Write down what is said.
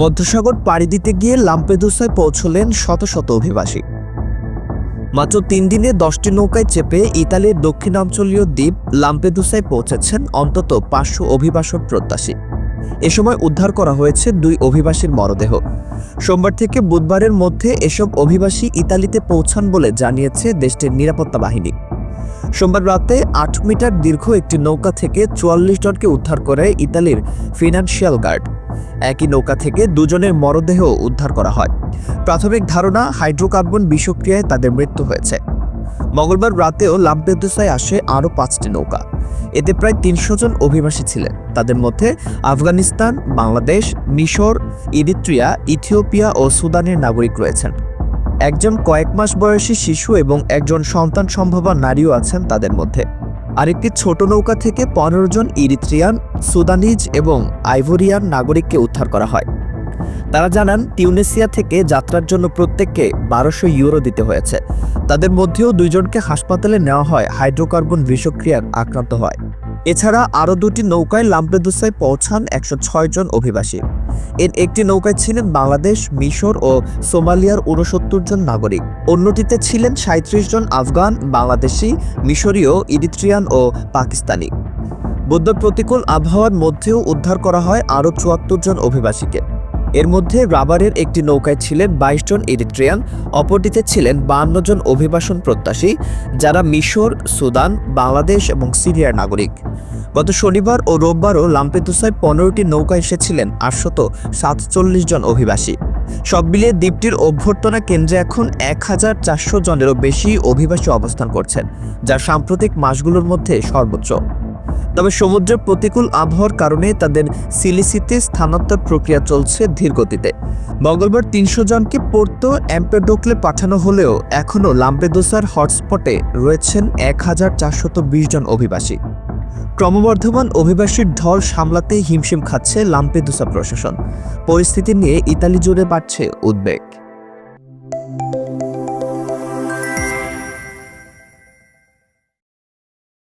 মধ্যসাগর পাড়ি দিতে গিয়ে লাম্পেদুসায় পৌঁছলেন শত শত অভিবাসী। মাত্র তিন দিনে দশটি নৌকায় চেপে ইতালির দক্ষিণাঞ্চলীয় দ্বীপ লাম্পেদুসায় পৌঁছেছেন অন্তত পাঁচশো অভিবাসন প্রত্যাশী। এ সময় উদ্ধার করা হয়েছে দুই অভিবাসীর মরদেহ। সোমবার থেকে বুধবারের মধ্যে এসব অভিবাসী ইতালিতে পৌঁছান বলে জানিয়েছে দেশটির নিরাপত্তা বাহিনী। সোমবার রাতে আট মিটার দীর্ঘ একটি নৌকা থেকে চুয়াল্লিশ জনকে উদ্ধার করে ইতালির ফিনান্সিয়াল গার্ড। একই নৌকা থেকে দুজনের মরদেহ উদ্ধার করা হয়। প্রাথমিক ধারণা, হাইড্রোকার্বন বিষক্রিয়ায় তাদের মৃত্যু হয়েছে। মঙ্গলবার রাতেও লাম্পেদুসায় আসে আরও পাঁচটি নৌকা। এতে প্রায় তিনশো জন অভিবাসী ছিলেন। তাদের মধ্যে আফগানিস্তান, বাংলাদেশ, মিশর, ইরিত্রিয়া, ইথিওপিয়া ও সুদানের নাগরিক রয়েছেন। একজন কয়েক মাস বয়সী শিশু এবং একজন সন্তান সম্ভবা নারীও আছেন তাদের মধ্যে। আরেকটি ছোট নৌকা থেকে পনেরো জন ইরিত্রিয়ান, সুদানিজ এবং আইভোরিয়ান নাগরিককে উদ্ধার করা হয়। তারা জানান টিউনেসিয়া থেকে যাত্রার জন্য প্রত্যেককে বারোশো ইউরো দিতে হয়েছে। তাদের মধ্যেও দুইজনকে হাসপাতালে নেওয়া হয়, হাইড্রোকার্বন বিষক্রিয়ার আক্রান্ত হয়। এছাড়া আরও দুটি নৌকায় লাম্পেদুসায় পৌঁছান একশো ছয় জন অভিবাসী। এর একটি নৌকায় ছিলেন বাংলাদেশ, মিশর ও সোমালিয়ার উনসত্তর জন নাগরিক। অন্যটিতে ছিলেন সাঁত্রিশ জন আফগান, বাংলাদেশি, মিশরীয়, ইরিত্রিয়ান ও পাকিস্তানি। বৌদ্ধ প্রতিকূল আবহাওয়ার মধ্যেও উদ্ধার করা হয় আরও চুয়াত্তর জন অভিবাসীকে। এর মধ্যে রাবারের একটি নৌকায় ছিলেন বাইশ জন ইরিট্রিয়ান অপরটিতে ছিলেন বান্ন জন অভিবাসন প্রত্যাশী, যারা মিশর, সুদান, বাংলাদেশ এবং সিরিয়ার নাগরিক। গত শনিবার ও রোববারও লাম্পেদুসায় পনেরোটি নৌকা এসেছিলেন আটশত সাতচল্লিশ জন অভিবাসী। সব মিলিয়ে দ্বীপটির অভ্যর্থনা কেন্দ্রে এখন এক হাজার চারশো জনেরও বেশি অভিবাসী অবস্থান করছেন, যা সাম্প্রতিক মাসগুলোর মধ্যে সর্বোচ্চ। তবে সমুদ্রের প্রতিকূল আবহাওয়ার কারণে তাদের সিলিসিতে স্থানান্তর প্রক্রিয়া চলছে ধীর গতিতে মঙ্গলবার তিনশো জনকে পোর্তো অ্যাম্পেডোকলে পাঠানো হলেও এখনও লাম্পেদোসার হটস্পটে রয়েছেন এক হাজার চারশত বিশ জন অভিবাসী। ক্রমবর্ধমান অভিবাসীর ঢল সামলাতে হিমশিম খাচ্ছে লাম্পেদুসা প্রশাসন। পরিস্থিতি নিয়ে ইতালি জুড়ে বাড়ছে উদ্বেগ।